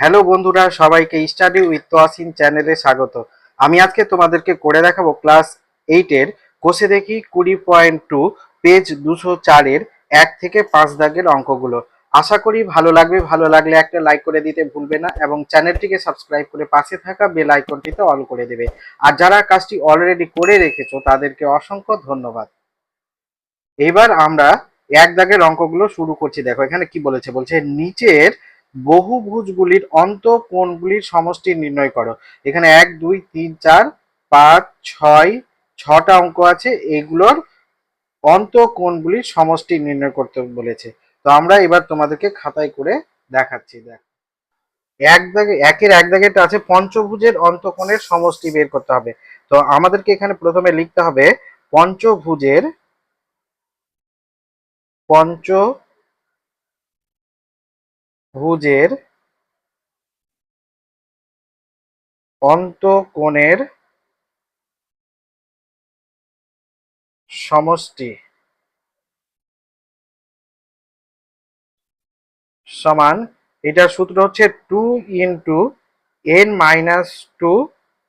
Hello বন্ধুরা, সবাইকে study with Toyasin চ্যানেলে স্বাগত। আমি আজকে তোমাদেরকে করে দেখাবো ক্লাস এইটের, কোষে দেখি কুড়ি পয়েন্ট টু, পেজ দুশো চারের এক থেকে পাঁচ দাগের অঙ্কগুলো। আশা করি ভালো লাগবে, ভালো লাগলে একটা লাইক করে দিতে ভুলবে না এবং চ্যানেলটিকে সাবস্ক্রাইব করে পাশে থাকা বেল আইকনটিতে অল করে দেবে। আর যারা কাজটি অলরেডি করে রেখেছো, তাদেরকে অসংখ্য ধন্যবাদ। এবার আমরা এক দাগের অঙ্কগুলো শুরু করছি। দেখো, এখানে কি বলেছে? বলছে, নিচের বহুভুজগুলির অন্তঃকোণগুলির সমষ্টি নির্ণয় করো। এখানে এক, দুই, তিন, চার, পাঁচ, ছয়, ছটা অঙ্ক আছে। এগুলোর অন্তঃকোণগুলির সমষ্টি নির্ণয় করতে বলেছে। তো আমরা এবার তোমাদেরকে খাতায় করে দেখাচ্ছি, দেখ। এক দাগে, একের এক দাগেটা আছে, পঞ্চভুজের অন্তঃকোণের সমষ্টি বের করতে হবে। তো আমাদেরকে এখানে প্রথমে লিখতে হবে, পঞ্চভুজের পঞ্চ ভুজের অন্তঃকোণের সমষ্টি সমান, এটার সূত্র হচ্ছে two into N minus two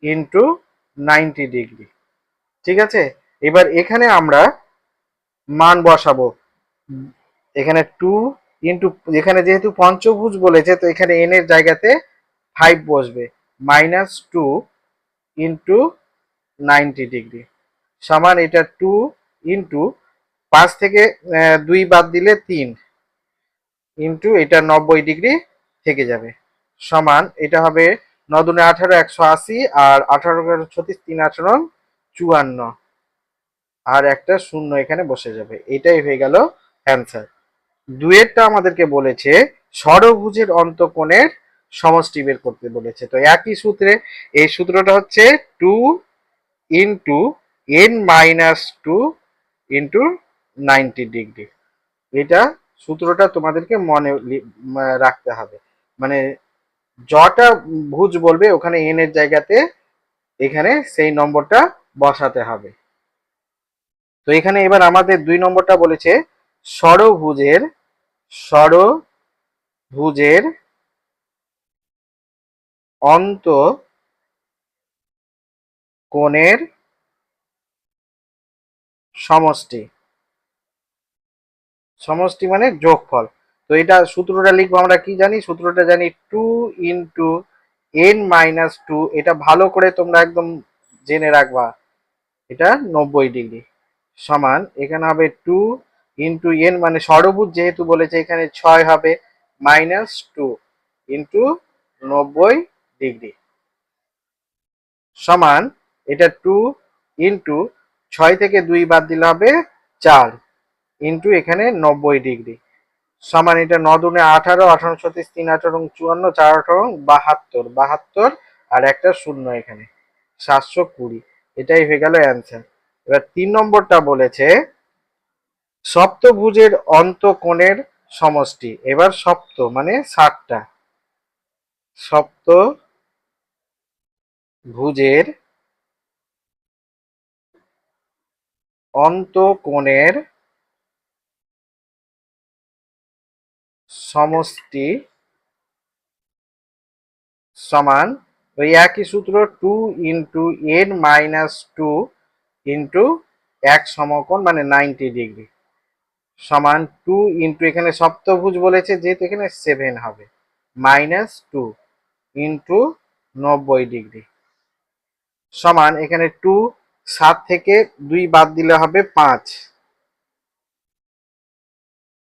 into ninety degree ঠিক আছে? এবার এখানে আমরা মান বসাবো। এখানে টু ইন্টু এখানে যেহেতু পঞ্চভুজ বলেছে, তো এখানে এন এর জায়গাতে ফাইভ বসবে। Minus two into ninety degree সমান এটা টু ইন্টু পাঁচ থেকে দুই বাদ দিলে তিন ইন্টু এটা নব্বই ডিগ্রি থেকে যাবে। সমান এটা হবে নদুনে আঠারো, একশো আশি আর আঠারো ছত্রিশ, তিন আঠারো চুয়ান্ন। আর একটা শূন্য এখানে বসে যাবে। এটাই হয়ে গেল অ্যান্সার দুয়েরটা আমাদেরকে বলেছে, ষড়ভুজের অন্তকোণের সমষ্টি বের করতে বলেছে। তো একই সূত্রে এই সূত্রটা হচ্ছে two into N minus two into ninety degree. এটা সূত্রটা তোমাদেরকে মনে রাখতে হবে। মানে যটা ভুজ বলবে ওখানে এন এর জায়গাতে এখানে সেই নম্বরটা বসাতে হবে। তো এখানে এবার আমাদের দুই নম্বরটা বলেছে ষড়ভুজের ষড়ভুজের অন্ত কোণের সমষ্টি। সমষ্টি মানে যোগফল। তো এটা সূত্রটা লিখব আমরা কি জানি? সূত্রটা জানি two into N minus two. এটা ভালো করে তোমরা একদম জেনে রাখবা। এটা নব্বই ডিগ্রি। সমান, এখানে হবে টু ইন্টু এন মানে ষড়ভুজ যেহেতু বলেছে এখানে ছয় হবে মাইনাস টু ইন্টু নব্বই ডিগ্রি। সমান এটা টু ইন্টু ছয় থেকে দুই বাদ দিলে হবে চার ইন্টু এখানে নব্বই ডিগ্রি। সমান এটা নদুনে আঠারো আঠারো ছত্রিশ, তিন, আঠারো চুয়ান্ন, চার, আঠারো বাহাত্তর বাহাত্তর আর একটা শূন্য এখানে, সাতশো কুড়ি। এটাই হয়ে গেল অ্যান্সার। এবার তিন নম্বরটা বলেছে সপ্তভুজের অন্তঃকোণের সমষ্টি। এবার সপ্ত মানে ষাটটা। সপ্ত ভুজের অন্তঃকোণের সমষ্টি সমান ওই একই সূত্র two into N minus two into এক সমকোণ মানে নাইনটি ডিগ্রি। সমান টু ইন্টু এখানে সপ্তভুজ বলেছে, যেহেতু এখানে সেভেন হবে। মাইনাস টু ইন্টু নব্বই ডিগ্রি সমান এখানে টু সাত থেকে দুই বাদ দিলে হবে পাঁচ।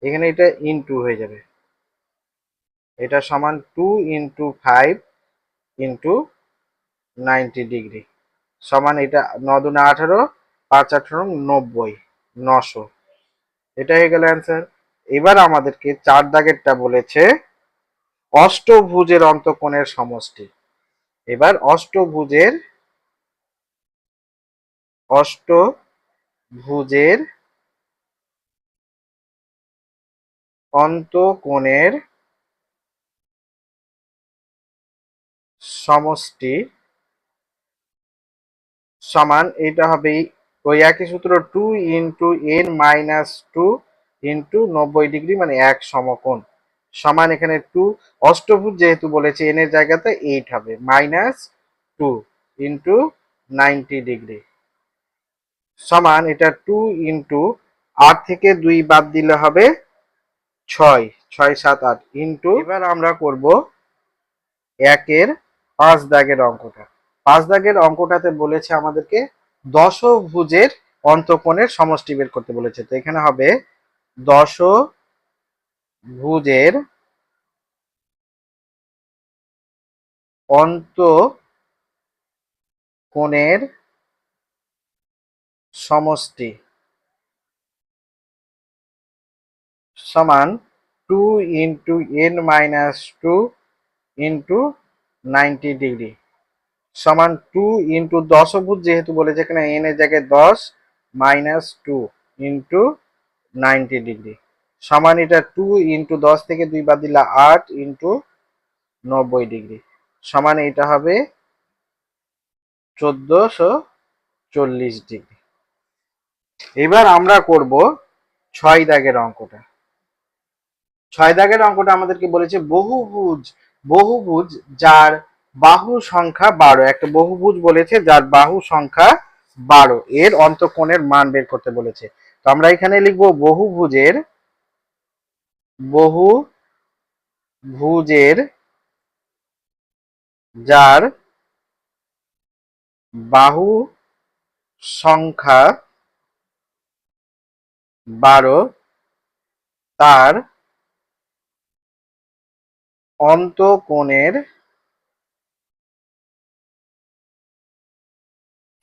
এখানে এটা ইন্টু হয়ে যাবে। এটা সমান two into five into ninety degree সমান এটা নদুনে আঠারো, পাঁচ আঠারো নব্বই, নশো। এটা হয়ে গেল অ্যান্সার এবার আমাদেরকে চার দাগেরটা বলেছে, অষ্টভুজের অন্তকোণের সমষ্টি। এবার অষ্টভুজের অষ্টভুজের অন্তকোণের সমষ্টি সমান এটা হবে ওই একই সূত্র two into N minus two into নব্বই ডিগ্রি মানে এক সমকোণ। সমান এখানে টু অষ্টভুজ যেহেতু বলেছে এন এর জায়গাতে এইট হবে। Minus two into ninety degree সমান এটা টু ইন্টু আট থেকে দুই বাদ দিলে হবে ছয়। ছয় সাত আট ইন্টু এবার আমরা করব একের পাঁচ দাগের অঙ্কটা। পাঁচ দাগের অঙ্কটাতে বলেছে আমাদেরকে দশভুজের অন্তকোণের সমষ্টি বের করতে বলেছে। তো এখানে হবে দশ ভুজের অন্ত কোণের সমষ্টি সমান two into N minus two into ninety degree. সমান টু ইন্টু দশভুজ যেহেতু বলেছে এখানে এন এর জায়গায় দশ minus two into ninety degree সমান এটা টু ইন্টু দশ থেকে দুই বাদ দিলে আট ইন্টু নব্বই ডিগ্রি সমান এটা হবে চোদ্দশো চল্লিশ ডিগ্রি এবার আমরা করব ছয় দাগের অঙ্কটা। ছয় দাগের অঙ্কটা আমাদেরকে বলেছে বহুভুজ বহুভুজ যার বাহু সংখ্যা বারো। একটা বহুভুজ বলেছে, যার বাহু সংখ্যা বারো। এর অন্তকোণের মান বের করতে বলেছে। তো আমরা এখানে লিখব বহুভুজের বহু ভুজের যার বাহু সংখ্যা বারো, তার অন্তকোণের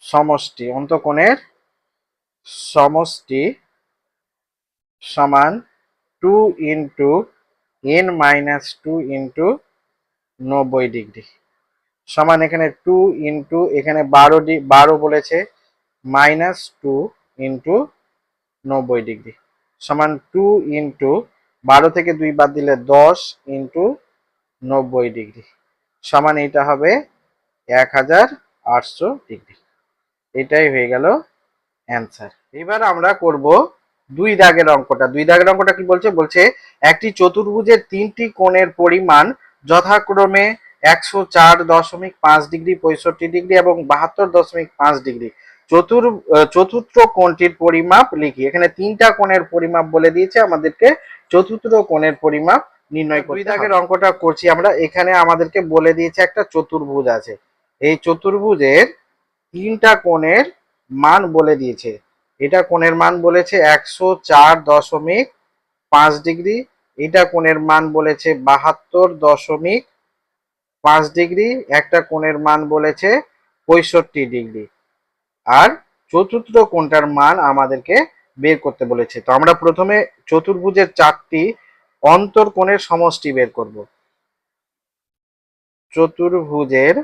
সমষ্টি, অন্তকোণের সমষ্টি সমান two into N minus two into নব্বই ডিগ্রি। সমান এখানে টু ইন্টু এখানে বারো ডি, বারো বলেছে মাইনাস টু ইন্টু নব্বই ডিগ্রি। সমান টু ইন্টু বারো থেকে দুই বাদ দিলে দশ ইন্টু নব্বই ডিগ্রি। সমান এটা হবে এক হাজার আটশো ডিগ্রি। এটাই হয়ে গেল অ্যান্সার এবার আমরা করব দুই দাগের অঙ্কটা। দুই দাগের অঙ্কটা কি বলছে? বলছে একটি চতুর্ভুজের তিনটি কোণের পরিমাণ যথাক্রমে একশো চার দশমিক পাঁচ ডিগ্রি পঁয়ষট্টি ডিগ্রি এবং বাহাত্তর দশমিক পাঁচ ডিগ্রি। চতুর চতুর্থ কোণটির পরিমাপ লিখি। এখানে তিনটা কোণের পরিমাপ বলে দিয়েছে আমাদেরকে চতুর্থ কোণের পরিমাপ নির্ণয় করি দাগের অঙ্কটা করছি আমরা। এখানে আমাদেরকে বলে দিয়েছে একটা চতুর্ভুজ আছে। এই চতুর্ভুজের তিনটা কোণের মান বলে দিয়েছে। এটা কোণের মান বলেছে একশো চার দশমিক পাঁচ ডিগ্রি। এটা কোণের মান বলেছে বাহাত্তর দশমিক পাঁচ ডিগ্রি। একটা কোণের মান বলেছে পঁয়ষট্টি ডিগ্রি। আর চতুর্থ কোণটার মান আমাদেরকে বের করতে বলেছে। তো আমরা প্রথমে চতুর্ভুজের চারটি অন্তর্কোণের সমষ্টি বের করব। চতুর্ভুজের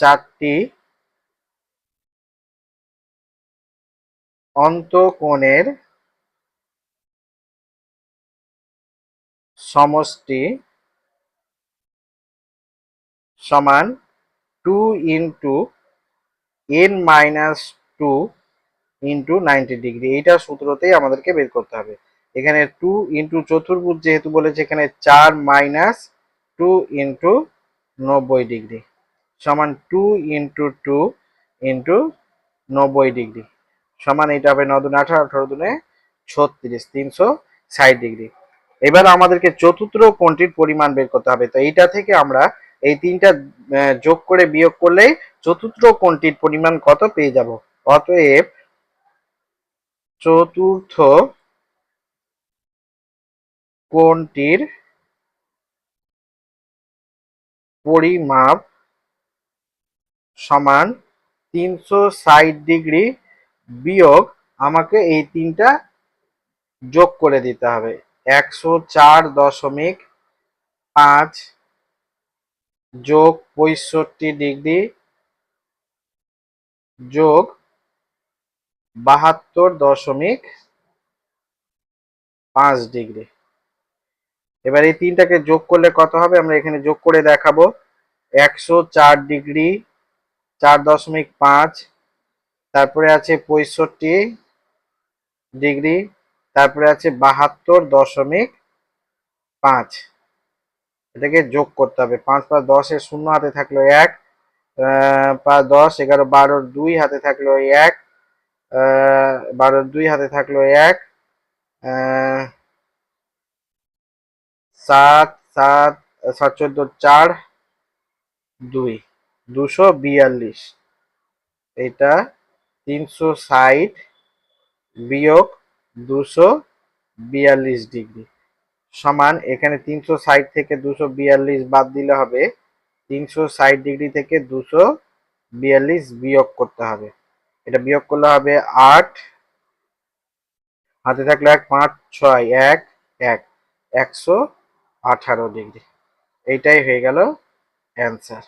চারটি অন্তকোণের সমষ্টি সমান two into N minus two into ninety degree. এইটা সূত্রতেই আমাদেরকে বের করতে হবে। এখানে টু ইন্টু চতুর্ভুজ যেহেতু বলেছে, এখানে চার মাইনাস টু ইন্টু নব্বই ডিগ্রি। সমান টু ইন্টু টু ইন্টু নব্বই ডিগ্রি সমান এটা হবে নদুন আঠারো আঠারো দুনে ছত্রিশ, তিনশো ষাট ডিগ্রি এবার আমাদেরকে চতুর্থ কোণটির পরিমাণ বের করতে হবে? তো এইটা থেকে আমরা এই তিনটা যোগ করে বিয়োগ করলেই চতুর্থ কোণটির পরিমাণ কত পেয়ে যাব? অতএব চতুর্থ কোণটির পরিমাপ সমান তিনশো ষাট ডিগ্রি বিয়োগ আমাকে এই তিনটা যোগ করে দিতে হবে। একশো চার দশমিক পাঁচ যোগ পঁয়ষট্টি ডিগ্রি যোগ বাহাত্তর দশমিক পাঁচ ডিগ্রি। এবার এই তিনটাকে যোগ করলে কত হবে? আমরা এখানে যোগ করে দেখাবো। একশো চার ডিগ্রি চার দশমিক পাঁচ, তারপরে আছে পঁয়ষট্টি ডিগ্রি, তারপরে আছে বাহাত্তর দশমিক পাঁচ। এটাকে যোগ করতে হবে। পাঁচ পাঁচ দশের শূন্য হাতে থাকল এক পাঁচ দশ, এগারো বারোর দুই হাতে থাকল এক বারোর দুই হাতে থাকল এক সাত সাত সাত, চোদ্দ, চার, দুই। দুশো বিয়াল্লিশ। এটা তিনশো ষাট বিয়োগ দুশো বিয়াল্লিশ ডিগ্রি। সমান এখানে তিনশো ষাট থেকে দুশো বিয়াল্লিশ বাদ দিলে হবে, তিনশো ষাট ডিগ্রি থেকে দুশো বিয়াল্লিশ বিয়োগ করতে হবে। এটা বিয়োগ করলে হবে আট, হাতে থাকলে এক, পাঁচ, ছয়, এক এক, একশো আঠারো ডিগ্রি। এইটাই হয়ে গেল অ্যান্সার।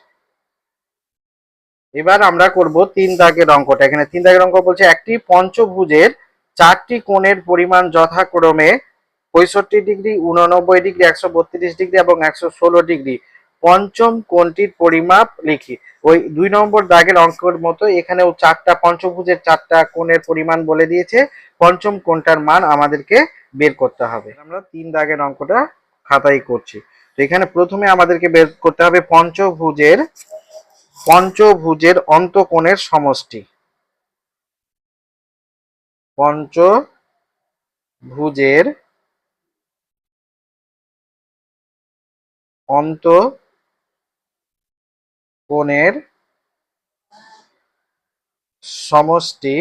এবার আমরা করব তিন দাগের অঙ্কটা। এখানে তিন দাগের অঙ্ক বলছে, একটি পঞ্চভুজের চারটি কোণের পরিমাণ যথাক্রমে পঁয়ষট্টি ডিগ্রি, উননব্বই ডিগ্রি, একশো বত্রিশ ডিগ্রি এবং একশো ষোলো ডিগ্রি। পঞ্চম কোণটির পরিমাপ লিখি। ওই দুই নম্বর দাগের অঙ্কের মতো এখানেও চারটা, পঞ্চভুজের চারটা কোণের পরিমাণ বলে দিয়েছে। পঞ্চম কোণটার মান আমাদেরকে বের করতে হবে। আমরা তিন দাগের অঙ্কটা খাতায় করছি। তো এখানে প্রথমে আমাদেরকে বের করতে হবে পঞ্চভুজের পঞ্চভুজের অন্তকোণের সমষ্টি। পঞ্চভুজের অন্ত কোণের সমষ্টি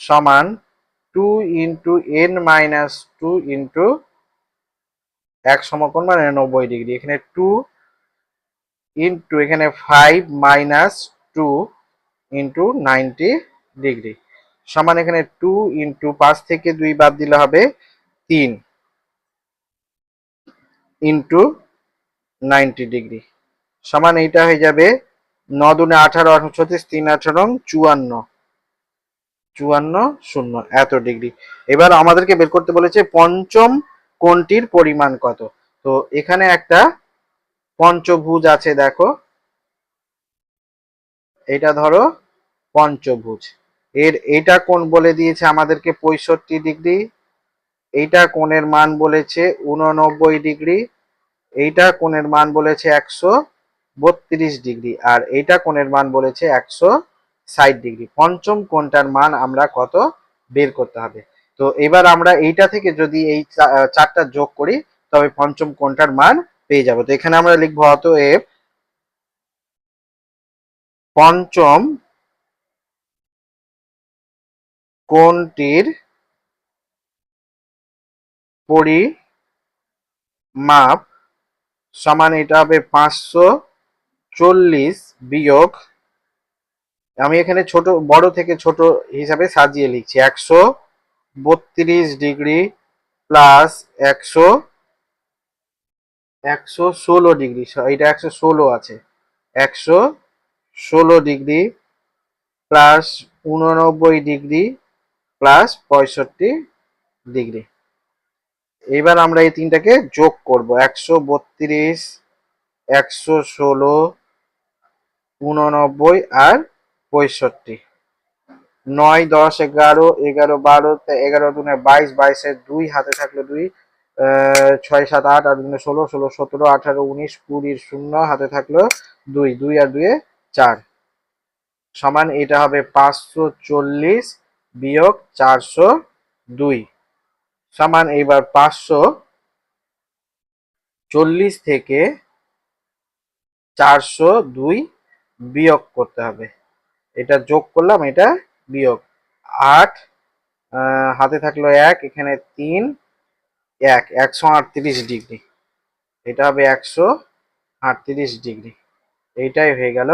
সমান two into N minus two into এক সমকোণ মানে নব্বই ডিগ্রি। এখানে টু ইন্টু এখানে five minus two into ninety degree সমান এখানে টু ইন্টু পাঁচ থেকে দুই বাদ দিলে হবে তিন ইন্টু নাইনটি ডিগ্রি সমান এইটা হয়ে যাবে ন দুনে আঠারো ছত্রিশ, তিন, আঠারো চুয়ান্ন। চুয়ান্ন শূন্য, এত ডিগ্রি এবার আমাদেরকে বের করতে বলেছে পঞ্চম কোণটির পরিমাণ কত। তো এখানে একটা পঞ্চভুজ আছে, দেখো। এটা ধরো পঞ্চভুজ। এর, এটা কোণ বলে দিয়েছে আমাদেরকে পঁয়ষট্টি ডিগ্রি। এইটা কোণের মান বলেছে উননব্বই ডিগ্রি। এইটা কোণের মান বলেছে একশো বত্রিশ ডিগ্রি। আর এইটা কোণের মান বলেছে একশো ষাট ডিগ্রি। পঞ্চম কোণটার মান আমরা কত? বের করতে হবে। তো এবার আমরা এইটা থেকে যদি এই চারটা যোগ করি, তবে পঞ্চম কোণটার মান পেয়ে যাব। তো এখানে আমরা লিখব অতএব পঞ্চম কোণটির পরিমাপ সমান এটা হবে পাঁচশো চল্লিশ বিয়োগ। আমি এখানে ছোট, বড় থেকে ছোট হিসাবে সাজিয়ে লিখছি। একশো বত্রিশ ডিগ্রি প্লাস একশো একশো ষোলো ডিগ্রি এটা একশো ষোলো আছে। একশো ষোলো ডিগ্রি প্লাস উননব্বই ডিগ্রি প্লাস পঁয়ষট্টি ডিগ্রি। এবার আমরা এই তিনটাকে যোগ করব। একশো বত্রিশ, একশো ষোলো, উননব্বই আর পঁয়ষট্টি। নয়, দশ, এগারো এগারো, বারো এগারো দুনে বাইশ, বাইশের দুই, হাতে থাকল দুই ছয়, সাত, আট আট দুনে ষোলো ষোলো, সতেরো, আঠারো, উনিশ, কুড়ির শূন্য, হাতে থাকল দুই দুই আর দুয়ে চার। সমান এটা হবে পাঁচশো চল্লিশ বিয়োগ চারশো দুই। সমান এইবার পাঁচশো চল্লিশ থেকে চারশো দুই বিয়োগ করতে হবে। এটা যোগ করলাম, এটা বিয়োগ। আট হাতে থাকল এক, এখানে তিন এক, একশো আটত্রিশ ডিগ্রি। এটা হবে একশো আটত্রিশ ডিগ্রি। এইটাই হয়ে গেল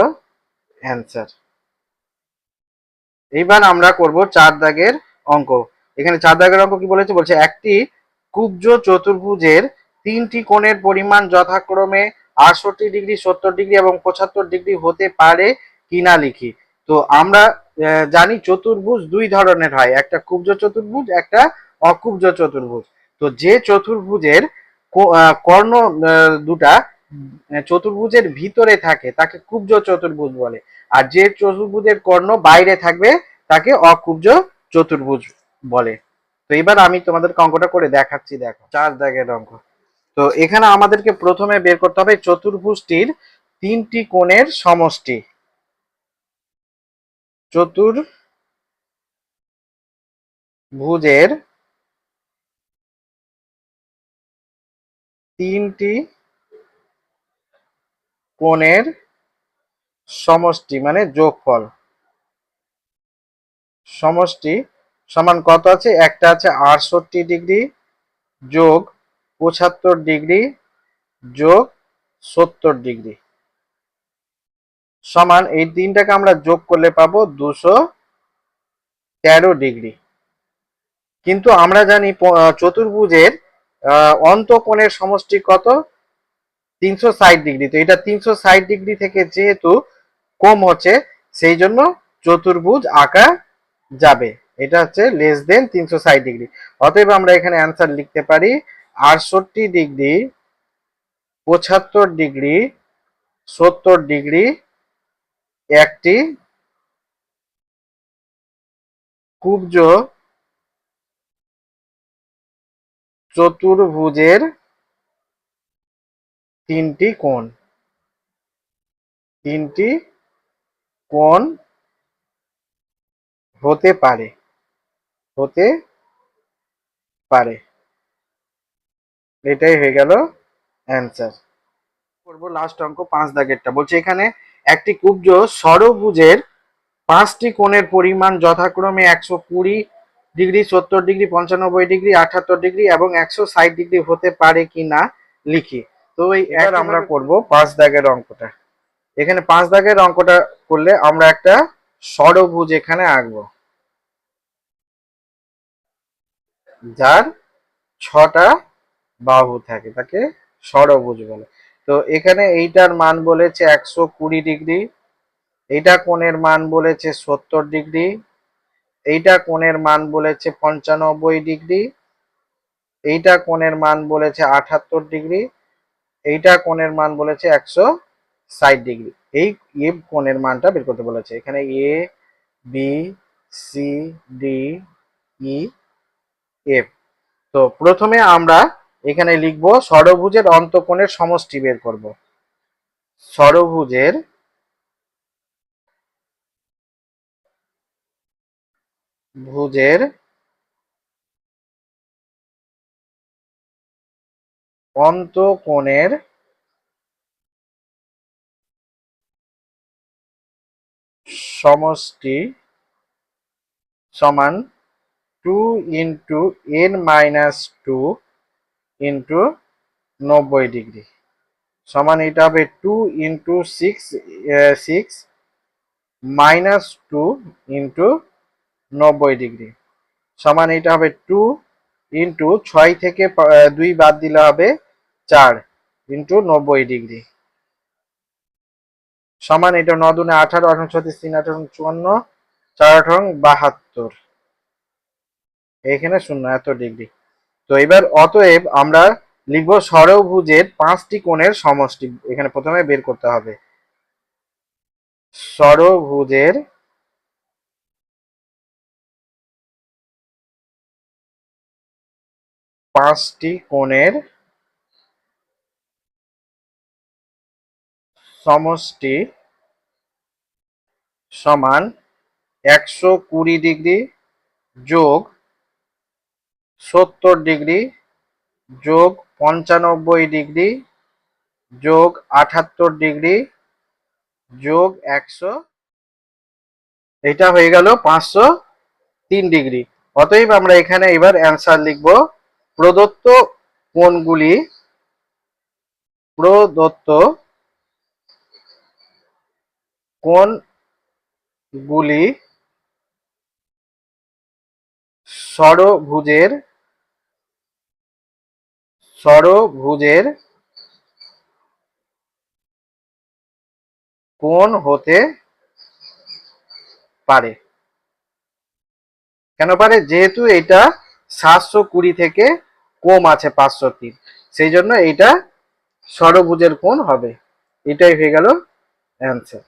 অ্যান্সার এইবার আমরা করব চার দাগের অঙ্ক। এখানে চার দাগের অঙ্ক কি বলেছে? বলছে, একটি কুব্জ চতুর্ভুজের তিনটি কোণের পরিমাণ যথাক্রমে আটষট্টি ডিগ্রি, সত্তর ডিগ্রি এবং পঁচাত্তর ডিগ্রি হতে পারে কিনা লিখি। তো আমরা জানি চতুর্ভুজ দুই ধরনের হয়, একটা কুব্জ চতুর্ভুজ, একটা অকুব্জ চতুর্ভুজ। তো যে চতুর্ভুজের কর্ণ দুটা চতুর্ভুজের ভিতরে থাকে, তাকে কুব্জ চতুর্ভুজ বলে। আর যে চতুর্ভুজের কর্ণ বাইরে থাকবে, তাকে অকুব্জ চতুর্ভুজ বলে। তো এবার আমি তোমাদেরকে অঙ্কটা করে দেখাচ্ছি, দেখো চার দাগের অঙ্ক। তো এখানে আমাদেরকে প্রথমে বের করতে হবে চতুর্ভুজটির তিনটি কোণের সমষ্টি। চতুর্ভুজের তিনটি কোণের সমষ্টি মানে যোগফল। সমষ্টি সমান কত আছে? একটা আছে আটষট্টি ডিগ্রি যোগ পঁচাত্তর ডিগ্রি যোগ সত্তর ডিগ্রি। সমান এই তিনটাকে আমরা যোগ করলে পাবো দুশো তেরো ডিগ্রি। কিন্তু আমরা জানি চতুর্ভুজের অন্তঃকোণের সমষ্টি কত? তিনশো ষাট ডিগ্রি। তো এটা তিনশো ষাট ডিগ্রি থেকে যেহেতু কম হচ্ছে, সেই জন্য চতুর্ভুজ আঁকা যাবে। এটা হচ্ছে লেস দেন তিনশো ষাট ডিগ্রি। অতএব আমরা এখানে অ্যান্সার লিখতে পারি, আটষট্টি ডিগ্রি, পঁচাত্তর ডিগ্রি, সত্তর ডিগ্রি, একটি কুব্জ চতুর্ভুজের তিনটি কোণ। তিনটি কোণ হতে পারে হতে পারে। এটাই হয়ে গেল অ্যান্সার। করব লাস্ট অঙ্ক পাঁচ দাগেরটা। বলছে এখানে একটি কুব্জ ষড়ভুজের পাঁচটি কোণের পরিমাণ যথাক্রমে একশো কুড়ি ডিগ্রি সত্তর ডিগ্রি পঞ্চানব্বই ডিগ্রি আটাত্তর ডিগ্রি এবং একশো ষাট ডিগ্রি হতে পারে কি না লিখি। তো এই এবার আমরা করব পাঁচ দাগের অঙ্কটা। এখানে পাঁচ দাগের অঙ্কটা করলে আমরা একটা ষড়ভুজ এখানে আঁকবো। যার ছটা বাহু থাকে তাকে ষড়ভুজ বলে। তো এখানে এইটার মান বলেছে একশো কুড়ি ডিগ্রি এইটা কোণের মান বলেছে সত্তর ডিগ্রি এইটা কোণের মান বলেছে পঞ্চানব্বই ডিগ্রি, এইটা কোণের মান বলেছে আঠাত্তর ডিগ্রি, এইটা কোণের মান বলেছে একশো ষাট ডিগ্রি। এই এ কোণের মানটা বের করতে বলেছে। এখানে A, B, C, D, E, F. তো প্রথমে আমরা এখানে লিখব ষড়ভুজের অন্তঃকোণের সমষ্টি বের করব। ষড়ভুজের ভুজের অন্তঃকোণের সমষ্টি সমান two into n minus two into নব্বই ডিগ্রি। সমান এটা হবে two into six six minus two into নব্বই ডিগ্রি। সমান এটা হবে টু ইন্টু ছয় থেকে দুই বাদ দিলে হবে চার ইন্টু নব্বই ডিগ্রি। সমান এটা নদুনে আঠারো আঠারো ছত্রিশ, তিন, আঠারো, চুয়ান্ন, চার, আঠারো, বাহাত্তর। এখানে শূন্য, এত ডিগ্রি। তো এবার অতএব আমরা লিখব ষড়ভুজের পাঁচটি কোণের সমষ্টি। এখানে প্রথমে বের করতে হবে। ষড়ভুজের পাঁচটি কোণের সমষ্টি সমান একশো কুড়ি ডিগ্রি যোগ সত্তর ডিগ্রি যোগ পঞ্চানব্বই ডিগ্রি যোগ আটাত্তর ডিগ্রি যোগ একশো এটা হয়ে গেল পাঁচশো তিন ডিগ্রি। অতএব আমরা এখানে এবার অ্যান্সার লিখব প্রদত্ত কোণগুলি প্রদত্ত কোণগুলি ষড়ভুজের ষড়ভুজের কোণ হতে পারে। কেন পারে? যেহেতু এটা সাতশো কুড়ি থেকে কম আছে পাঁচশো তিন। সেই জন্য এইটা ষড়ভুজের কোণ হবে। এটাই হয়ে গেল অ্যান্সার